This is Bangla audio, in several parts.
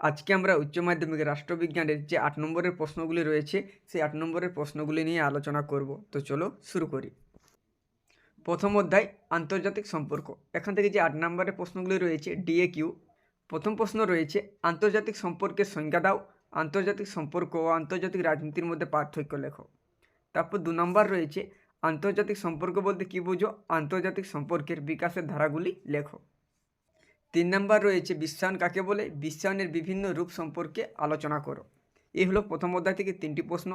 আজকে আমরা উচ্চ মাধ্যমিক রাষ্ট্রবিজ্ঞানের যে আট নম্বরের প্রশ্নগুলি রয়েছে সেই আট নম্বরের প্রশ্নগুলি নিয়ে আলোচনা করব তো চলো শুরু করি প্রথম অধ্যায় আন্তর্জাতিক সম্পর্ক এখান থেকে যে আট নম্বরের প্রশ্নগুলি রয়েছে ডিএ কিউ প্রথম প্রশ্ন রয়েছে আন্তর্জাতিক সম্পর্কের সংজ্ঞা দাও আন্তর্জাতিক সম্পর্ক ও আন্তর্জাতিক রাজনীতির মধ্যে পার্থক্য লেখো তারপর দু নম্বর রয়েছে আন্তর্জাতিক সম্পর্ক বলতে কী বুঝো আন্তর্জাতিক সম্পর্কের বিকাশের ধারাগুলি লেখো তিন নম্বর রয়েছে বিশ্বায়ন কাকে বলে? বিশ্বায়নের বিভিন্ন রূপ সম্পর্কে আলোচনা করো। এই হলো প্রথম অধ্যায় থেকে তিনটি প্রশ্ন।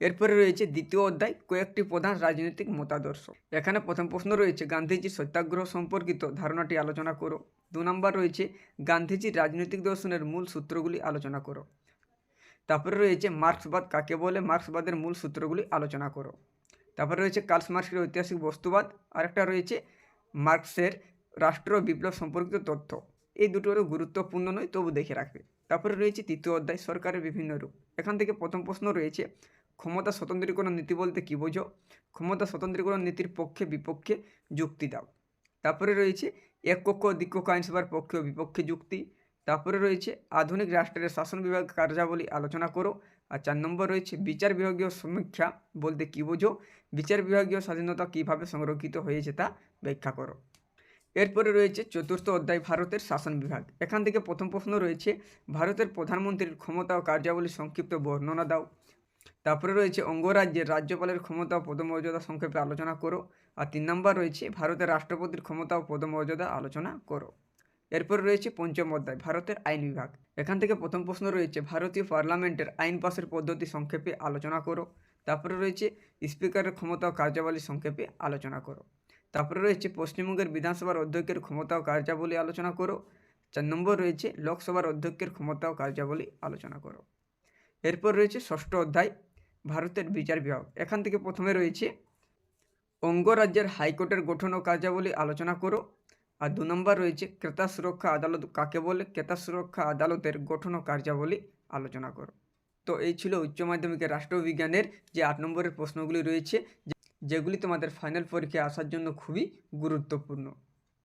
এরপরে রয়েছে দ্বিতীয় অধ্যায়, কয়েকটি প্রধান রাজনৈতিক মতাদর্শ। এখানে প্রথম প্রশ্ন রয়েছে গান্ধীজির সত্যাগ্রহ সম্পর্কিত ধারণাটি আলোচনা করো। দু নম্বর রয়েছে, গান্ধীজির রাজনৈতিক দর্শনের মূল সূত্রগুলি আলোচনা করো। তারপরে রয়েছে, মার্ক্সবাদ কাকে বলে? মার্ক্সবাদের মূল সূত্রগুলি আলোচনা করো। তারপরে রয়েছে, কার্লস মার্ক্সের ঐতিহাসিক বস্তুবাদ। আরেকটা রয়েছে, মার্ক্সের রাষ্ট্র বিপ্লব সম্পর্কিত তথ্য। এই দুটোরও গুরুত্বপূর্ণ নয়, তবু দেখে রাখবে। তারপরে রয়েছে তৃতীয় অধ্যায়, সরকারের বিভিন্ন রূপ। এখান থেকে প্রথম প্রশ্ন রয়েছে, ক্ষমতা স্বতন্ত্রীকরণ নীতি বলতে কী বোঝো? ক্ষমতা স্বতন্ত্রীকরণ নীতির পক্ষে বিপক্ষে যুক্তি দাও। তারপরে রয়েছে এক কক্ষ ও দ্বিকক্ষ আইনসভার পক্ষে ও বিপক্ষে যুক্তি। তারপরে রয়েছে, আধুনিক রাষ্ট্রের শাসন বিভাগ কার্যাবলী আলোচনা করো। আর চার নম্বর রয়েছে, বিচার বিভাগীয় সমীক্ষা বলতে কী বোঝো? বিচার বিভাগীয় স্বাধীনতা কীভাবে সংরক্ষিত হয়েছে তা ব্যাখ্যা করো। এরপরে রয়েছে চতুর্থ অধ্যায় ভারতের শাসন বিভাগ। এখান থেকে প্রথম প্রশ্ন রয়েছে, ভারতের প্রধানমন্ত্রীর ক্ষমতা ও কার্যাবলী সংক্ষিপ্ত বর্ণনা দাও। তারপরে রয়েছে, অঙ্গরাজ্যের রাজ্যপালের ক্ষমতা ও পদমর্যাদা সংক্ষেপে আলোচনা করো। আর তিন নম্বর রয়েছে, ভারতের রাষ্ট্রপতির ক্ষমতা ও পদমর্যাদা আলোচনা করো। এরপরে রয়েছে পঞ্চম অধ্যায়, ভারতের আইন বিভাগ। এখান থেকে প্রথম প্রশ্ন রয়েছে, ভারতীয় পার্লামেন্টের আইন পাশের পদ্ধতি সংক্ষেপে আলোচনা করো। তারপরে রয়েছে, স্পিকারের ক্ষমতা ও কার্যাবলী সংক্ষেপে আলোচনা করো। তারপরে রয়েছে পশ্চিমবঙ্গের বিধানসভার অধ্যক্ষের ক্ষমতা ও কার্যাবলী আলোচনা করো। চার নম্বর রয়েছে লোকসভার অধ্যক্ষের ক্ষমতা ও কার্যাবলী আলোচনা করো। এরপর রয়েছে ষষ্ঠ অধ্যায়, ভারতের বিচার বিভাগ। এখান থেকে প্রথমে রয়েছে অঙ্গরাজ্যের হাইকোর্টের গঠন ও কার্যাবলী আলোচনা করো। আর দু নম্বর রয়েছে ক্রেতা সুরক্ষা আদালত কাকে বলে? ক্রেতা সুরক্ষা আদালতের গঠন ও কার্যাবলী আলোচনা করো। তো এই ছিল উচ্চ মাধ্যমিকের রাষ্ট্রবিজ্ঞানের যে আট নম্বরের প্রশ্নগুলি রয়েছে যেগুলি তোমাদের ফাইনাল পরীক্ষায় আসার জন্য খুবই গুরুত্বপূর্ণ।